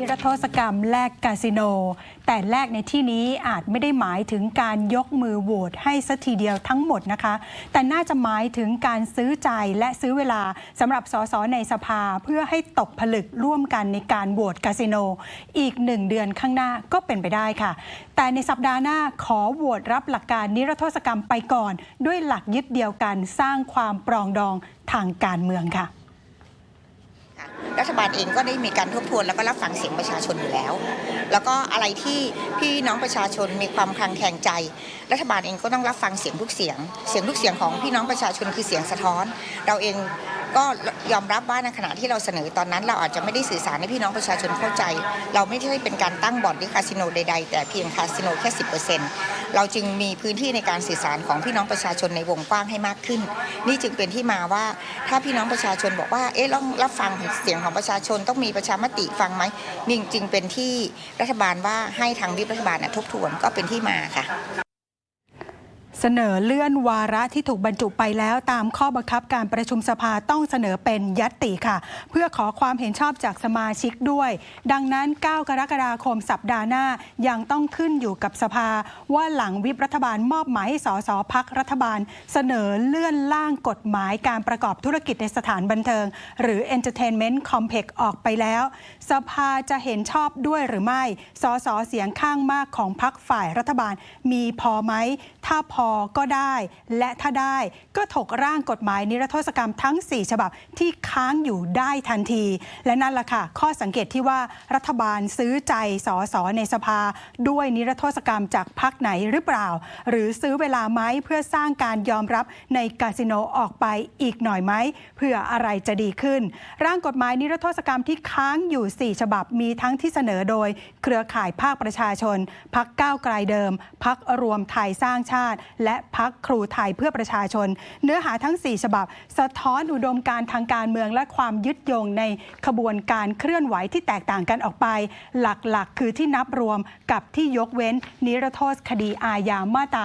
นิรโทษกรรมแลกคาสิโน แต่แลกในที่นี้อาจไม่ได้หมายถึงการยกมือโหวตให้สัทีเดียวทั้งหมดนะคะ แต่น่าจะหมายถึงการซื้อใจและซื้อเวลาสำหรับสสในสภาเพื่อให้ตกผลึกร่วมกันในการโหวตคาสิโน อีกหนึ่งเดือนข้างหน้าก็เป็นไปได้ค่ะ แต่ในสัปดาห์หน้าขอโหวตรับหลักการนิรโทษกรรมไปก่อน ด้วยหลักยึดเดียวกันสร้างความปรองดองทางการเมืองค่ะ ค่ะรัฐบาลเองก็ได้มีการทบทวนแล้วก็รับฟังเสียงประชาชนอยู่แล้ว แล้วก็อะไรที่พี่น้องประชาชนมีความคลางแคลงใจ รัฐบาลเองก็ต้องรับฟังเสียงทุกเสียง เสียงทุกเสียงของพี่น้องประชาชนคือเสียงสะท้อน เราเอง ก็ยอมรับว่าในขณะที่เราเสนอตอนนั้น เราอาจจะไม่ได้สื่อสารให้พี่น้องประชาชนเข้าใจ เราไม่ใช่เป็นการตั้งบ่อนหรือคาสิโนใดๆ แต่เพียงคาสิโนแค่10%เราจึงมีพื้นที่ในการสื่อสารของพี่น้องประชาชนในวงกว้างให้มากขึ้น นี่จึงเป็นที่มาว่าถ้าพี่น้องประชาชนบอกว่าเอ๊ะต้องรับฟังเสียงของประชาชนต้องมีประชามติฟังไหมนี่จึงเป็นที่รัฐบาลว่าให้ทางวิปรัฐบาลทบทวนก็เป็นที่มาค่ะ เสนอเลื่อนวาระที่ถูกบรรจุไปแล้วตามข้อบังคับการประชุมสภาต้องเสนอเป็นยัตติค่ะ เพื่อขอความเห็นชอบจากสมาชิกด้วย ดังนั้น 9 กรกฎาคมสัปดาห์หน้ายังต้องขึ้นอยู่กับสภา ว่าหลังวิปรัฐบาลมอบหมายให้สสพักรัฐบาล เสนอเลื่อนล่างกฎหมายการประกอบธุรกิจในสถานบันเทิง หรือ Entertainment Complex ออกไปแล้ว สภาจะเห็นชอบด้วยหรือไม่สสเสียงข้างมากของพักฝ่ายรัฐบาล มีพอไหมถ้าพอก็ได้ และถ้าได้ก็ถกร่างกฎหมายนิรโทษกรรมทั้ง 4 ฉบับที่ค้างอยู่ได้ทันที และนั่นแหละค่ะ ข้อสังเกตที่ว่ารัฐบาลซื้อใจสอสอในสภา ด้วยนิรโทษกรรมจากพักไหนหรือเปล่า หรือซื้อเวลาไหมเพื่อสร้างการยอมรับในคาสิโนออกไปอีกหน่อยไหมเพื่ออะไรจะดีขึ้น ร่างกฎหมายนิรโทษกรรมที่ค้างอยู่ 4 ฉบับมีทั้งที่เสนอโดย เครือข่ายภาคประชาชน พักก้าวไกลเดิม พักรวมไทยสร้างชาติและพักครูไทยเพื่อประชาชน เนื้อหาทั้ง 4 ฉบับ สะท้อนอุดมการทางการเมืองและความยึดโยงในขบวนการเคลื่อนไหวที่แตกต่างกันออกไป หลักๆ คือที่นับรวมกับที่ยกเว้นนิรโทษคดีอาญามาตรา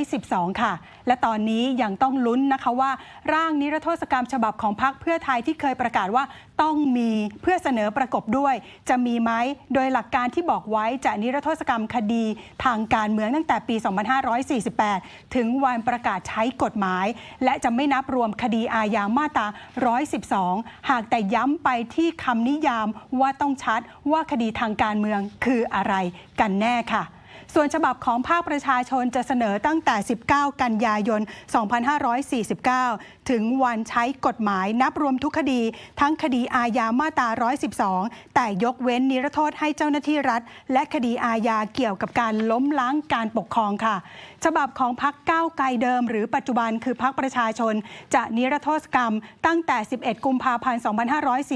112 ค่ะ และตอนนี้ยังต้องลุ้นนะคะว่า ร่างนิรโทษกรรมฉบับของพรรคเพื่อไทยที่เคยประกาศว่าต้องมีเพื่อเสนอประกบด้วย จะมีไหมโดยหลักการที่บอกไว้จะนิรโทษกรรมคดีทางการเมืองตั้งแต่ปี 2548ถึงวันประกาศใช้กฎหมาย และจะไม่นับรวมคดีอาญามาตรา 112 หากแต่ย้ำไปที่คำนิยามว่าต้องชัดว่าคดีทางการเมืองคืออะไรกันแน่ค่ะส่วนฉบับของภาคประชาชนจะเสนอตั้งแต่ 19 กันยายน 2549 ถึงวันใช้กฎหมายนับรวมทุกคดี ทั้งคดีอาญามาตรา 112 แต่ยกเว้นนิรโทษให้เจ้าหน้าที่รัฐ และคดีอาญาเกี่ยวกับการล้มล้างการปกครองค่ะ ฉบับของพักก้าวไกลเดิม หรือปัจจุบันคือพักประชาชน จะนิรโทษกรรมตั้งแต่ 11 กุมภาพันธ์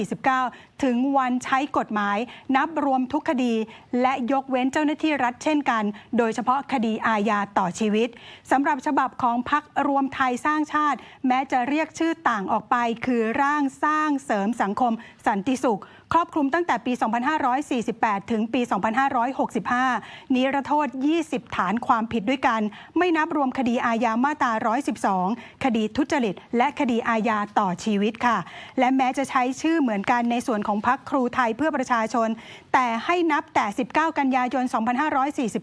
2549 ถึงวันใช้กฎหมาย นับรวมทุกคดี และยกเว้นเจ้าหน้าที่รัฐเช่นกัน โดยเฉพาะคดีอาญาต่อชีวิตสำหรับฉบับของพักรวมไทยสร้างชาติ แม้จะเรียกชื่อต่างออกไป คือร่างสร้างเสริมสังคมสันติสุข ครอบคลุมตั้งแต่ปี 2548 ถึงปี 2565 นิรโทษ 20 ฐานความผิดด้วยกัน ไม่นับรวมคดีอาญามาตรา 112 คดีทุจริต และคดีอาญาต่อชีวิตค่ะ และแม้จะใช้ชื่อเหมือนกันในส่วนของพักครูไทยเพื่อประชาชน แต่ให้นับแต่ 19 กันยายน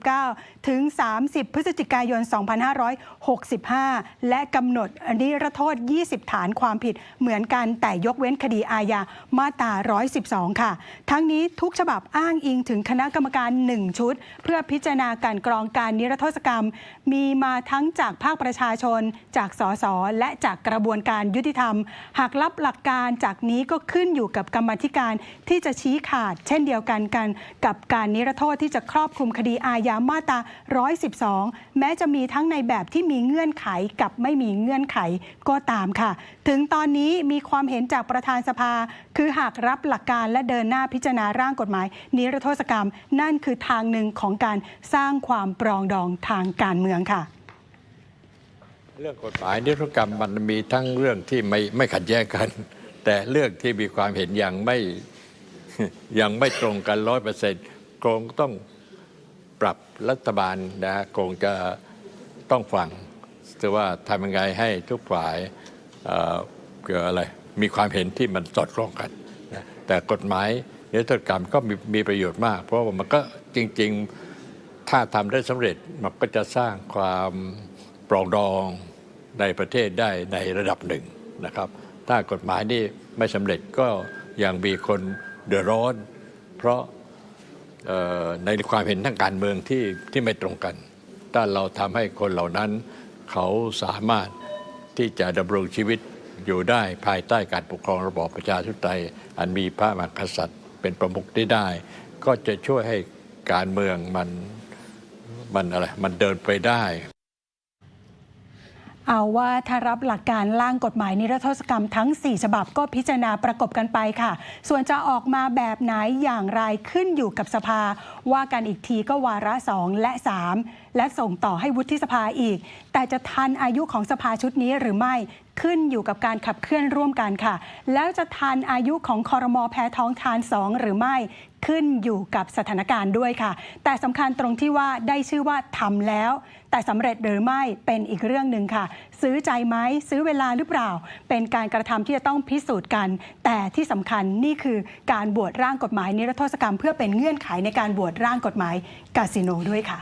2549 ถึง 30 พฤศจิกายน 2565 และกำหนดนิรโทษ 20 ฐานความผิดเหมือนกันแต่ยกเว้นคดีอาญามาตรา 112ค่ะ ทั้งนี้ทุกฉบับอ้างอิงถึงคณะกรรมการ 1 ชุด เพื่อพิจารณาการกรองการนิรโทษกรรม มีมาทั้งจากภาคประชาชน จากสสและจากกระบวนการยุติธรรม หากรับหลักการจากนี้ก็ขึ้นอยู่กับกรรมธิการที่จะชี้ขาด เช่นเดียวกันกัน กับการนิรโทษที่จะครอบคลุมคดีอาญามาตรา 112 แม้จะมีทั้งในแบบที่มีเงื่อนไขกับไม่มีเงื่อนไขก็ตามค่ะ ถึงตอนนี้มีความเห็นจากประธานสภา คือหากรับหลักการและเดินหน้าพิจารณาร่างกฎหมาย นิรโทษกรรม นั่นคือทางหนึ่งของการสร้างความปรองดองทางการเมืองค่ะ เรื่องกฎหมายนิรโทษกรรมมันมีทั้งเรื่องที่ไม่ไม่ขัดแย้งกัน แต่เรื่องที่มีความเห็นอย่างไม่ยังไม่ตรงกันร้อยเปอร์เซ็นต์คงต้องปรับรัฐบาลนะคงจะต้องฟังแต่ว่าทำยังไงให้ทุกฝ่ายเอ่อเกี่ยวอะไร มีความเห็นที่มันสอดคล้องกัน นะแต่กฎหมายนิรโทษกรรมก็มีมีประโยชน์มาก เพราะว่ามันก็จริง ๆ ถ้าทำได้สำเร็จมันก็จะสร้างความปรองดองในประเทศได้ในระดับหนึ่งนะครับ ถ้ากฎหมายนี่ไม่สำเร็จก็ยังมีคนเดือดร้อน เพราะในความเห็นทางการเมืองที่ที่ไม่ตรงกัน ถ้าเราทำให้คนเหล่านั้น เขาสามารถที่จะดำรงชีวิต อยู่ได้ภายใต้การปกครองระบอบประชาธิปไตย อันมีพระมหากษัตริย์ เป็นประมุขได้ได้ ก็จะช่วยให้การเมืองมันมันอะไรมันเดินไปได้ เอาว่าถ้ารับหลักการร่างกฎหมายนิรโทษกรรมทั้ง 4 ฉบับก็พิจารณาประกบกันไปค่ะ ส่วนจะออกมาแบบไหนอย่างไรขึ้นอยู่กับสภา ว่ากันอีกทีก็วาระ 2 และ 3 และส่งต่อให้วุฒิสภาอีก แต่จะทันอายุของสภาชุดนี้หรือไม่ขึ้นอยู่กับการขับเคลื่อนร่วมกันค่ะ แล้วจะทันอายุของคอรมอแพ้ท้องทาน 2 หรือไม่ ขึ้นอยู่กับสถานการณ์ด้วยค่ะ แต่สำคัญตรงที่ว่าได้ชื่อว่าทำแล้ว แต่สำเร็จหรือไม่เป็นอีกเรื่องหนึ่งค่ะ ซื้อใจไหมซื้อเวลาหรือเปล่า เป็นการกระทำที่จะต้องพิสูจน์กัน แต่ที่สำคัญนี่คือการบวชร่างกฎหมายนิรโทษกรรม เพื่อเป็นเงื่อนไขในการบวชร่างกฎหมายกาสิโนด้วยค่ะ